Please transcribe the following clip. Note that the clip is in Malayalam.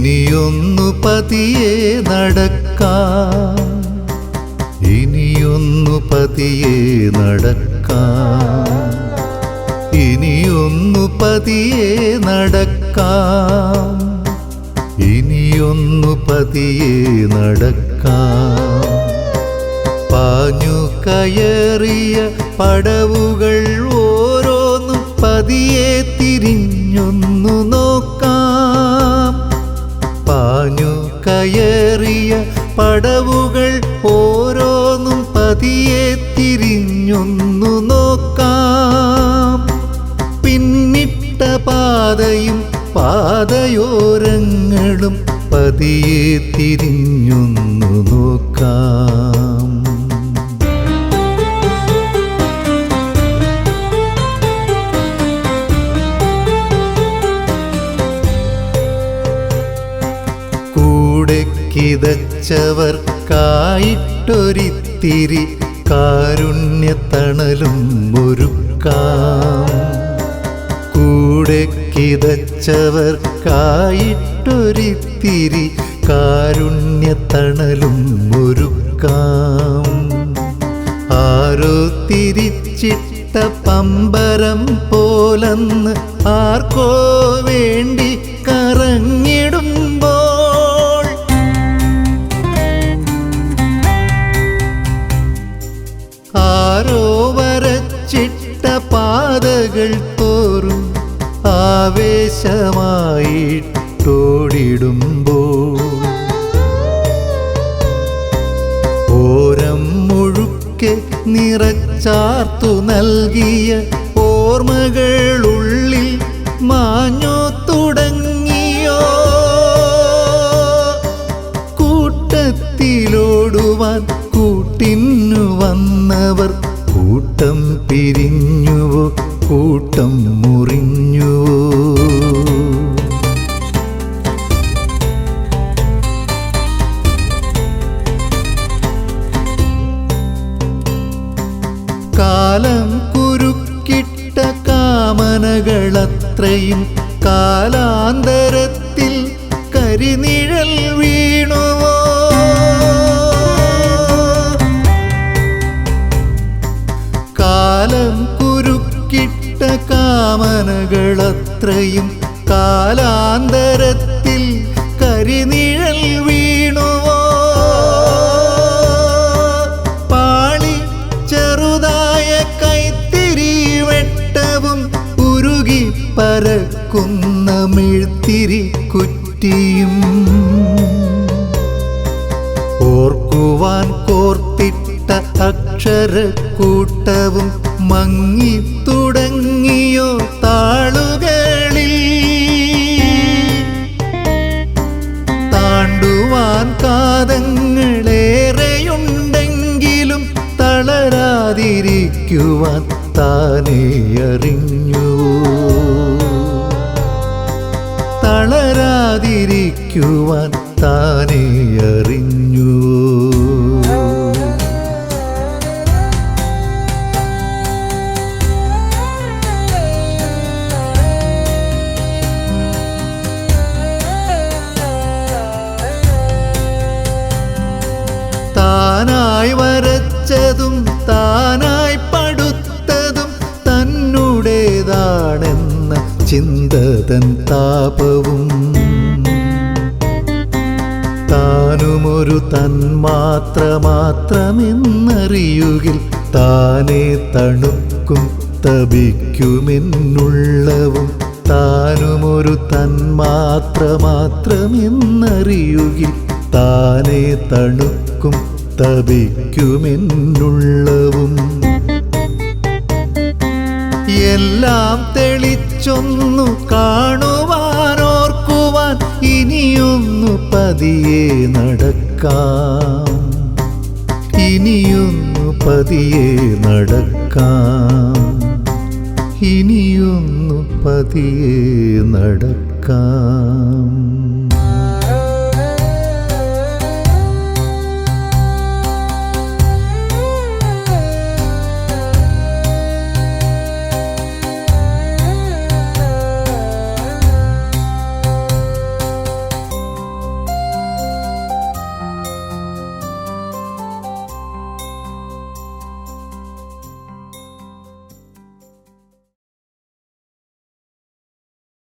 ഇനിയൊന്നു പതിയെ നടക്കാം. ഇനിയൊന്നു പതിയെ നടക്കാം. ഇനിയൊന്നു പതിയെ നടക്കാം. ഇനിയൊന്നു പതിയെ നടക്കാം. പാഞ്ഞു കയറിയ പടവുകൾ ഓരോന്നും പതിയെ തിരിഞ്ഞൊന്നു നോക്കാം. കയറിയ പടവുകൾ ഓരോന്നും പതിയെ തിരിഞ്ഞൊന്നു നോക്കാം. പിന്നിട്ട പാതയും പാതയോരങ്ങളും പതിയെ തിരിഞ്ഞൊന്നു നോക്കാം. കിതച്ചവർക്കായിട്ടൊരിത്തിരി കാരുണ്യത്തണലും ഒരുക്കാം. കൂടെ കിതച്ചവർക്കായിട്ടൊരിത്തിരി കാരുണ്യത്തണലും ഒരുക്കാം. ആരോ തിരിച്ചിട്ട പമ്പരം പോലെന്ന് ആർക്കോ വേണ്ടി കറങ്ങിടുമ്പോൾ പാതകൾ തോറും ആവേശമായിട്ടോടിടുമ്പോൾ ഓരം മുഴുക്കെ നിറച്ചാർത്തു നൽകിയ ഓർമ്മകളുള്ളിൽ മാഞ്ഞോ തുടങ്ങിയോ? കൂട്ടത്തിലോടുവാൻ കൂട്ടിന്നു വന്നവർ കൂട്ടം പിരിഞ്ഞുവോ? കൂട്ടം മുറിഞ്ഞു. കാലം കുരുക്കിട്ട കാമനകളത്രയും കാലാന്തരത്തിൽ കരിനിഴൽ വീണുവോ? കാലം കുരുക്കിട്ട കാമനകളത്രയും കാലാന്തരത്തിൽ കരിനിഴൽ വീണുവോ? പാളി ചെറുതായ കൈത്തിരി വെട്ടവും ഉരുകി പരക്കുന്ന മിഴ്ത്തിരി കുറ്റിയും ഓർക്കുവാൻ കോർത്തിട്ട അക്ഷരക്കൂട്ടവും മങ്ങി തുടങ്ങിയോ താളുകളിൽ? താണ്ടുവാൻ കാതങ്ങളേറെയുണ്ടെങ്കിലും തളരാതിരിക്കുവാൻ താനേ അറിഞ്ഞു. തളരാതിരിക്കുവാൻ താനേ അറിഞ്ഞു. താനായി വരച്ചതും താനായി പടുത്തതും തന്നുടേതാണെന്ന ചിന്തതൻ താപവും. താനുമൊരു തന്മാത്ര മാത്രമെന്നറിയുകിൽ താനെ തണുക്കും തപിക്കുമെന്നുള്ളവും. താനുമൊരു തന്മാത്ര മാത്രമെന്നറിയുകിൽ താനെ തണുക്കും തപിക്കുമെന്നുള്ളവും എല്ലാം തെളിച്ചൊന്നു കാണുവാൻ ഓർക്കുവാൻ ഇനിയൊന്നു പതിയെ നടക്കാം. ഇനിയൊന്നു പതിയെ നടക്കാം. ഇനിയൊന്നു പതിയെ നടക്കാം.